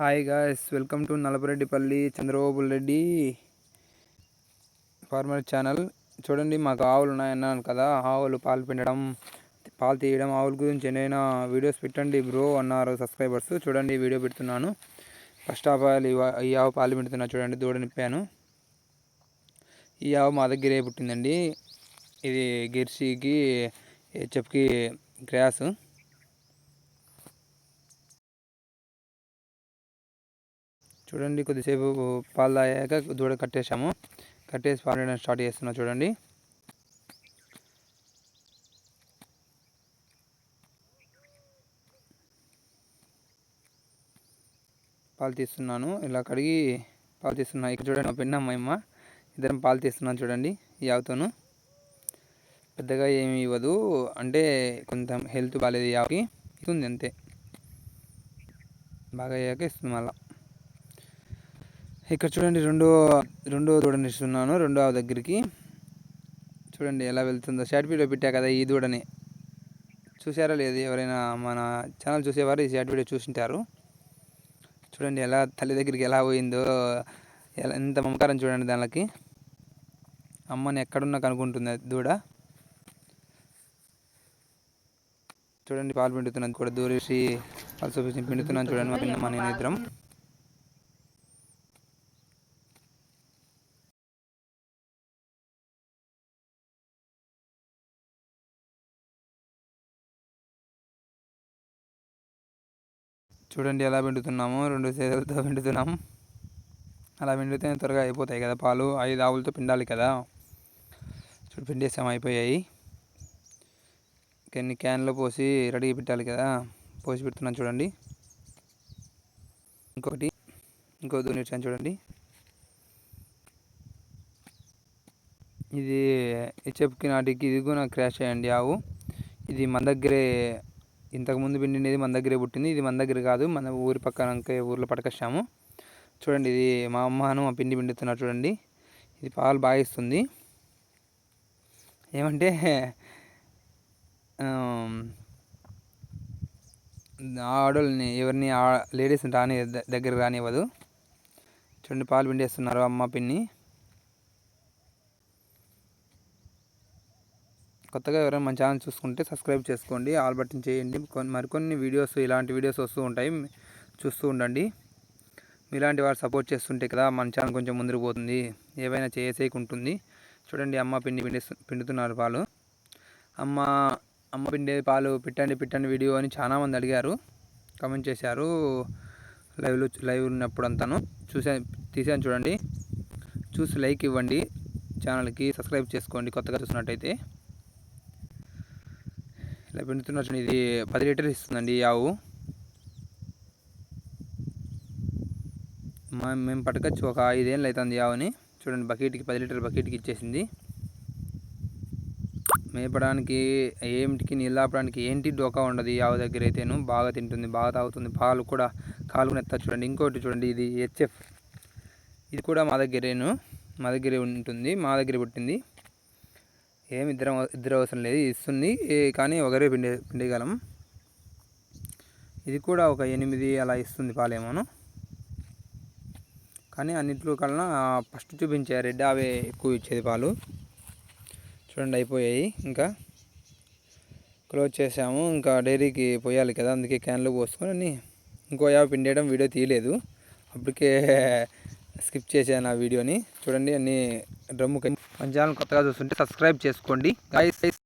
Hi guys welcome to Nalapareddipalli Chandrababu Reddy farmer channel చూడండి మాకు ఆవులు ఉన్నాయన్నాను కదా ఆవులు పాలు పిండడం పాలు తీయడం ఆవుల గురించి ఏదైనా వీడియోస్ పెట్టండి బ్రో అన్నారు సబ్స్క్రైబర్స్ చూడండి వీడియో పెడుతున్నాను. ఫస్ట్ ఆఫ్ ఆల్ ఈ ఆవు పాలు పిండుతున్నా చూడండి దూడ నిప్పాను ఈ ఆవు మా దగ్గరే పుట్టిందండి. ఇది గిర్సీకి హెచ్ఎఫ్కి గ్రాసు చూడండి కొద్దిసేపు పాలు తాగాక దూడ కట్టేసాము కట్టేసి పాలు స్టార్ట్ చేస్తున్నాం చూడండి. పాలు తీస్తున్నాను. ఇలా కడిగి పాలు తీస్తున్నాను ఇక్కడ చూడండి మా పిన్న అమ్మాయమ్మ ఇద్దరం పాలు తీస్తున్నాను చూడండి ఈ ఆవుతోను. పెద్దగా ఏమి ఇవ్వదు. అంటే కొంచెం హెల్త్ బాగాలేదు ఈ ఆవుకి. ఇస్తుంది అంతే. బాగా అయ్యాక ఇస్తుంది మళ్ళీ. ఇక్కడ చూడండి రెండో రెండో దూడని ఇస్తున్నాను రెండో దగ్గరికి. చూడండి ఎలా వెళ్తుందో. షార్ట్ వీడియో పెట్టా కదా ఈ దూడని. చూసారా లేదు ఎవరైనా మన ఛానల్ చూసేవారు ఈ షార్ట్ వీడియో చూసింటారు. చూడండి ఎలా తల్లి దగ్గరికి ఎలా పోయిందో ఎలా ఎంత మమకారం చూడండి దానికి అమ్మని ఎక్కడున్నా కనుక్కుంటుంది దూడ. చూడండి పాలు పిండుతున్నాను కూడా దూరేసి పాలు చూపించి పిండుతున్నాను చూడండి మా పిన్న మా నేను ఇద్దరం చూడండి ఎలా పిండుతున్నాము. రెండు చేతులతో పిండుతున్నాము. అలా పిండితే త్వరగా అయిపోతాయి కదా పాలు. ఐదు ఆవులతో పిండాలి కదా. చూడు పిండేసాం అయిపోయాయి. కొన్ని క్యాన్లో పోసి రెడీ పెట్టాలి కదా. పోసి పెడుతున్నాను చూడండి. ఇంకొకటి ఇంకో దూనిచ్చాను చూడండి. ఇది చెప్పుకి నాటికి ఇది కూడా క్రాష్ అయ్యండి ఆవు. ఇది మన దగ్గరే ఇంతకుముందు పిండినది మన దగ్గరే పుట్టింది. ఇది మన దగ్గర కాదు. మన ఊరి పక్కన ఊర్లో పట్టుకొచ్చాము చూడండి ఇది మా అమ్మను మా పిండి పిండుతున్నారు చూడండి. ఇది పాలు బాగా ఇస్తుంది ఏమంటే ఆడోళ్ళని ఎవరిని లేడీస్ని రాని దగ్గర రానివ్వదు. చూడండి పాలు పిండేస్తున్నారు అమ్మ పిన్ని కొత్తగా ఎవరైనా మన ఛానల్ చూసుకుంటే సబ్స్క్రైబ్ చేసుకోండి ఆల్ బటన్ చేయండి. మరికొన్ని వీడియోస్ ఇలాంటి వీడియోస్ వస్తూ ఉంటాయి. చూస్తూ ఉండండి. మీలాంటి వారు సపోర్ట్ చేస్తుంటే కదా మన ఛానల్ కొంచెం ముందుకు పోతుంది. ఏవైనా చేసేకి ఉంటుంది చూడండి అమ్మ పిండి పిండి పిండుతున్నారు పాలు. అమ్మ అమ్మ పిండి పాలు పెట్టండి పెట్టండి వీడియో అని చాలామంది అడిగారు. కమెంట్ చేశారు. లైవ్లో లైవ్ ఉన్నప్పుడు అంతాను చూసా తీసాను చూడండి. చూసి లైక్ ఇవ్వండి. ఛానల్కి సబ్స్క్రైబ్ చేసుకోండి కొత్తగా చూసినట్టయితే ఇలా పెంచుతున్నారు ఇది పది లీటర్లు ఇస్తుందండి ఈ ఆవు. మేము పట్టుకొచ్చి ఒక ఐదేళ్ళు అవుతుంది ఆవుని. చూడండి బకెట్కి పది లీటర్ బకెట్కి ఇచ్చేసింది. మేపడానికి ఏమిటికి నీళ్ళు ఆపడానికి ఏంటి డోకా ఉండదు ఈ ఆవు దగ్గర అయితేను. బాగా తింటుంది బాగా తాగుతుంది. పాలు కూడా కాలు నెత్త చూడండి. ఇంకోటి చూడండి ఇది హెచ్ఎఫ్. ఇది కూడా మా దగ్గరేను. మా దగ్గరే ఉంటుంది మా దగ్గర పుట్టింది. ఏం ఇద్దరం ఇద్దరు అవసరం లేదు. ఇస్తుంది. కానీ ఒకరే పిండి పిండిగలం ఇది కూడా ఒక ఎనిమిది అలా ఇస్తుంది పాలేమోను. కానీ అన్నింటిలో కన్నా ఫస్ట్ చూపించే రెడ్ అవే ఎక్కువ ఇచ్చేది పాలు. చూడండి అయిపోయాయి. ఇంకా క్లోజ్ చేసాము. ఇంకా డైరీకి పోయాలి కదా. అందుకే క్యాన్లో పోసుకొని ఇంకో యాభై పిండేయడం వీడియో తీయలేదు. అప్పటికే స్కిప్ చేశాను ఆ వీడియోని. చూడండి అన్ని డ్రమ్ము మన ఛానల్ కొత్తగా చూస్తుంటే సబ్స్క్రైబ్ చేసుకోండి.